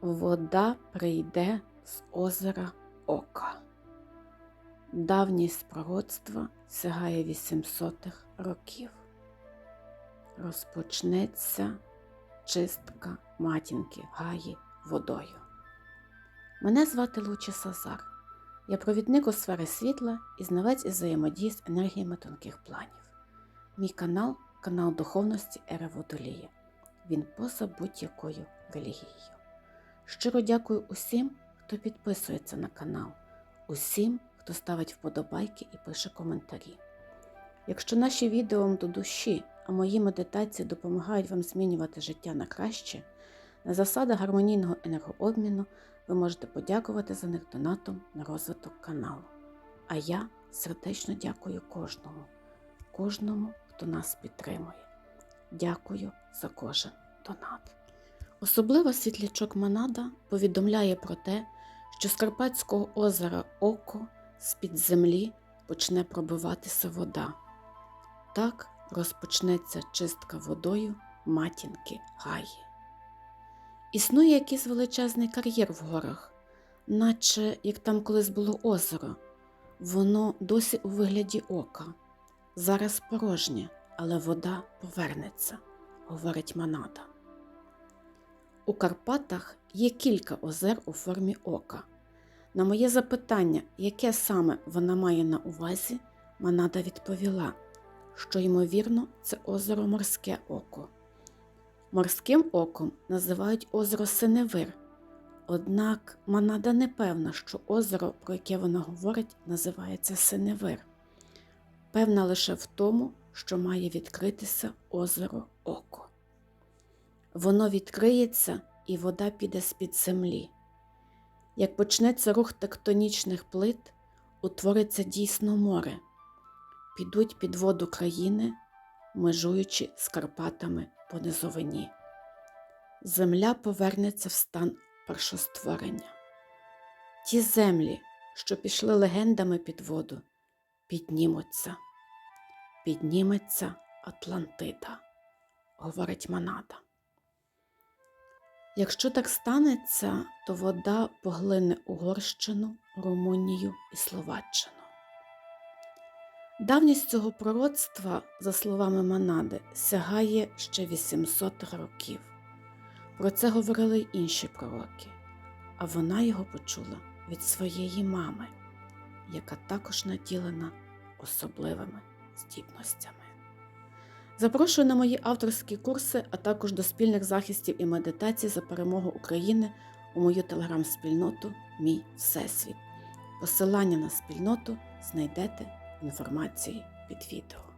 Вода прийде з озера Ока. Давність пророцтва сягає 800-х років. Розпочнеться чистка матінки Гаї водою. Мене звати Луча Сазар. Я провідник у сфери світла і знавець із взаємодії з енергіями тонких планів. Мій канал канал духовності Ера Водолія. Він поза будь-якою релігією. Щиро дякую усім, хто підписується на канал, усім, хто ставить вподобайки і пише коментарі. Якщо наші відео до душі, а мої медитації допомагають вам змінювати життя на краще, на засадах гармонійного енергообміну ви можете подякувати за них донатом на розвиток каналу. А я сердечно дякую кожному, кожному, хто нас підтримує. Дякую за кожен донат. Особливо світлячок Манада повідомляє про те, що з Карпатського озера Око з-під землі почне пробиватися вода. Так розпочнеться чистка водою матінки Гаї. Існує якийсь величезний кар'єр в горах, наче як там колись було озеро. Воно досі у вигляді ока. Зараз порожнє, але вода повернеться, говорить Манада. У Карпатах є кілька озер у формі ока. На моє запитання, яке саме вона має на увазі, Манада відповіла, що, ймовірно, це озеро Морське Око. Морським оком називають озеро Синевир. Однак Манада не певна, що озеро, про яке вона говорить, називається Синевир. Певна лише в тому, що має відкритися озеро Око. Воно відкриється і вода піде з-під землі. Як почнеться рух тектонічних плит, утвориться дійсно море, підуть під воду країни, межуючи з Карпатами по низовині. Земля повернеться в стан першостворення. Ті землі, що пішли легендами під воду, піднімуться. Підніметься Атлантида, говорить Манада. Якщо так станеться, то вода поглине Угорщину, Румунію і Словаччину. Давність цього пророцтва, за словами Манади, сягає ще 800 років. Про це говорили й інші пророки, а вона його почула від своєї мами, яка також наділена особливими здібностями. Запрошую на мої авторські курси, а також до спільних захистів і медитацій за перемогу України у мою телеграм-спільноту Мій Всесвіт. Посилання на спільноту знайдете в інформації під відео.